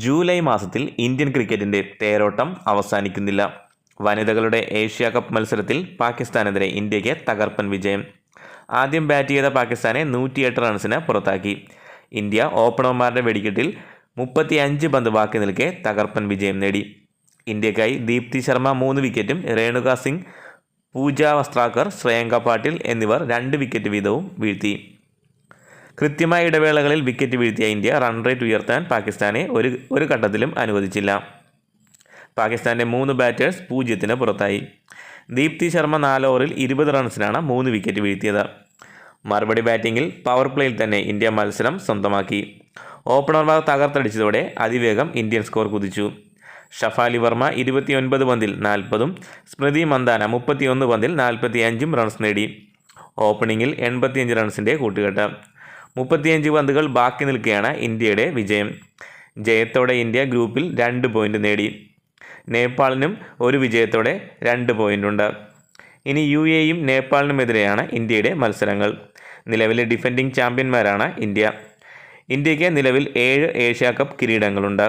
July മാസത്തിൽ Indian ക്രിക്കറ്റിന്റെ തേരോട്ടം അവസാനിക്കുന്നില്ല. വനിതകളുടെ ഏഷ്യ കപ്പ് മത്സരത്തിൽ പാകിസ്ഥാനെതിരെ ഇന്ത്യയ്ക്ക് തകർപ്പൻ വിജയം. ആദ്യം ബാറ്റ് ചെയ്ത പാകിസ്ഥാനെ നൂറ്റിയെട്ട് റൺസിന് പുറത്താക്കി. ഇന്ത്യ ഓപ്പണർമാരുടെ വെടിക്കെട്ടിൽ മുപ്പത്തി അഞ്ച് പന്ത് ബാക്കി നിൽക്കെ തകർപ്പൻ വിജയം നേടി. ഇന്ത്യക്കായി ദീപ്തി ശർമ്മ മൂന്ന് വിക്കറ്റും രേണുക സിംഗ് പൂജ വസ്ത്രാക്കർ ശ്രേയങ്ക പാട്ടീൽ എന്നിവർ രണ്ട് വിക്കറ്റ് വീതവും വീഴ്ത്തി. കൃത്യമായ ഇടവേളകളിൽ വിക്കറ്റ് വീഴ്ത്തിയ ഇന്ത്യ റൺ റേറ്റ് ഉയർത്താൻ പാകിസ്ഥാനെ ഒരു ഒരു ഘട്ടത്തിലും അനുവദിച്ചില്ല. പാകിസ്ഥാന്റെ മൂന്ന് ബാറ്റേഴ്സ് പൂജ്യത്തിന് പുറത്തായി. ദീപ്തി ശർമ്മ നാല് ഓവറിൽ ഇരുപത് റൺസിനാണ് മൂന്ന് വിക്കറ്റ് വീഴ്ത്തിയത്. മറുപടി ബാറ്റിങ്ങിൽ പവർ പ്ലേയിൽ തന്നെ ഇന്ത്യ മത്സരം സ്വന്തമാക്കി. ഓപ്പണർമാർ തകർത്തടിച്ചതോടെ അതിവേഗം ഇന്ത്യൻ സ്കോർ കുതിച്ചു. ഷഫാലി വർമ്മ ഇരുപത്തിയൊൻപത് പന്തിൽ നാൽപ്പതും സ്മൃതി മന്ദാന മുപ്പത്തിയൊന്ന് പന്തിൽ നാൽപ്പത്തി അഞ്ചും റൺസ് നേടി ഓപ്പണിങ്ങിൽ എൺപത്തിയഞ്ച് റൺസിന്റെ കൂട്ടുകെട്ട്. മുപ്പത്തിയഞ്ച് പന്തുകൾ ബാക്കി നിൽക്കുകയാണ് ഇന്ത്യയുടെ വിജയം. ജയത്തോടെ ഇന്ത്യ ഗ്രൂപ്പിൽ രണ്ട് പോയിന്റ് നേടി. നേപ്പാളിനും ഒരു വിജയത്തോടെ രണ്ട് പോയിന്റുണ്ട് ഇനി യു എയും നേപ്പാളിനുമെതിരെയാണ് ഇന്ത്യയുടെ മത്സരങ്ങൾ. നിലവിലെ ഡിഫൻഡിംഗ് ചാമ്പ്യന്മാരാണ് ഇന്ത്യ. ഇന്ത്യയ്ക്ക് നിലവിൽ ഏഴ് ഏഷ്യാ കപ്പ് കിരീടങ്ങളുണ്ട്.